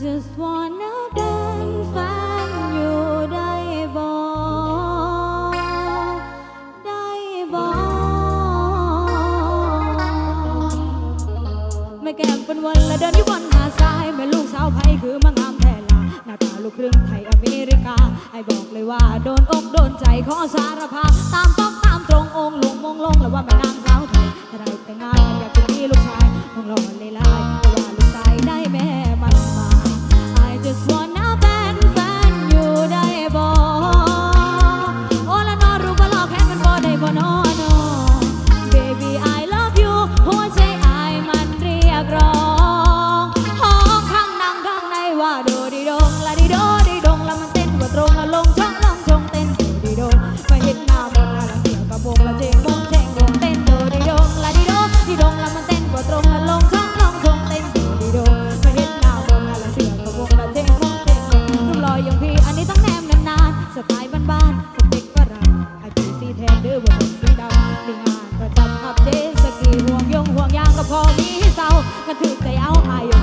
just wanna dance ฟังอยู่ได้บ่ได้บ่แม่แก้เป็นวันละเดินที่วันมาสายแม่ลูกสาวไผคือมางามแท้ละหน้าตาลูกครึ่งไทยอเมริกา ไอบอกเลยว่าโดนอกโดนใจขอสารภาพตามต้องตามตรงองลงมงลงแล้วว่าแม่นางสาวไทยถ้าแต่งานอยากจะมีลูกชายมองหล่อเลยลายว่าลูกชายได้แม่มา one พอมีเศร้าก็ถือใจเอาอายุ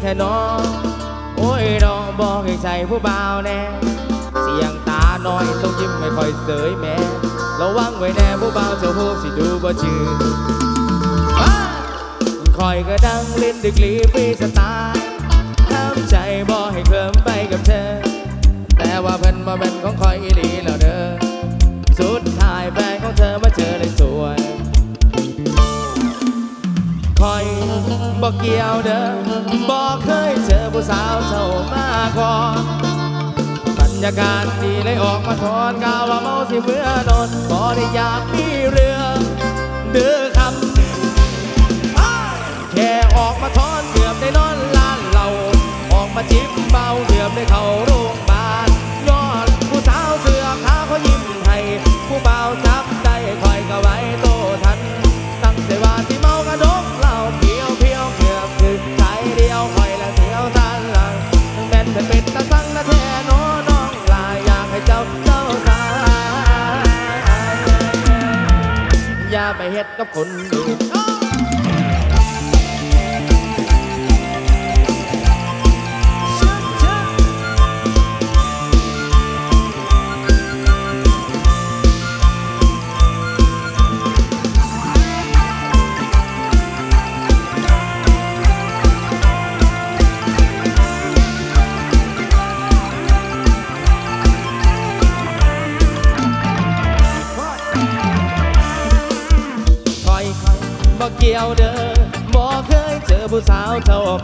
บ่ดีแท้น้องโอ้ยน้องบอกให้ใจผู้บ่าวแน่ เสียงตาน้อยทรงยิ้มไม่ค่อยเสยแม่ระวังไว้แน่ผู้บ่าวเจ้าหูสิดูบ่ชื่อคอยก็ดังเล่นดึกลีฟรีสไตล์ห้ามใจบ่ให้เคลิ้มไปกับเธอ แต่ว่าเพิ่นบ่เป็นของคอยอีหลีแล้วเด้อสุดท้ายแฟนของเธอมา บอกเกี่ยวเด้อบอกเคยเจอผู้สาวเท่ามาก่อนบรรยากาศดีเลยออกมาทอนกาวว่าเมาสิเมื่อนอนบ่ได้อยากมีเรื่องเดือคำแค่ออกมาทอนเกือบได้นอนลานเหล่าออกมาจิ้มเบาเกือบได้เข้าโร คน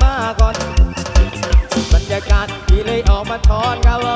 มาก่อน บรรยากาศที่เลยออกมาทอนกะว่า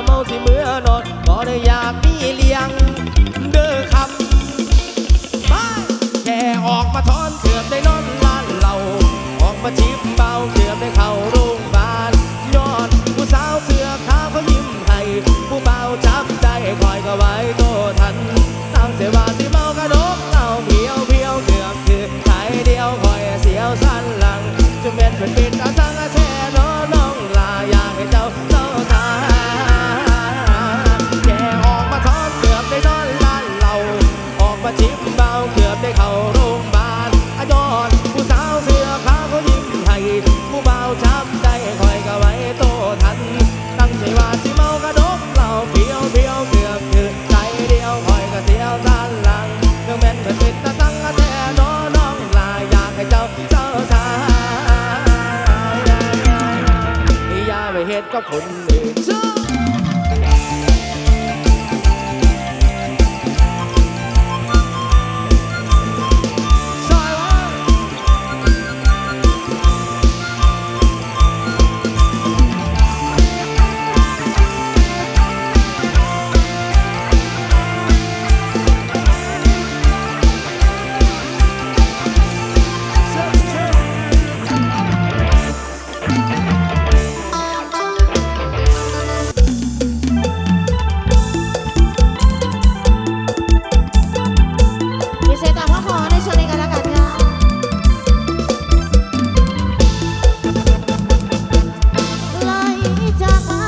เมา talk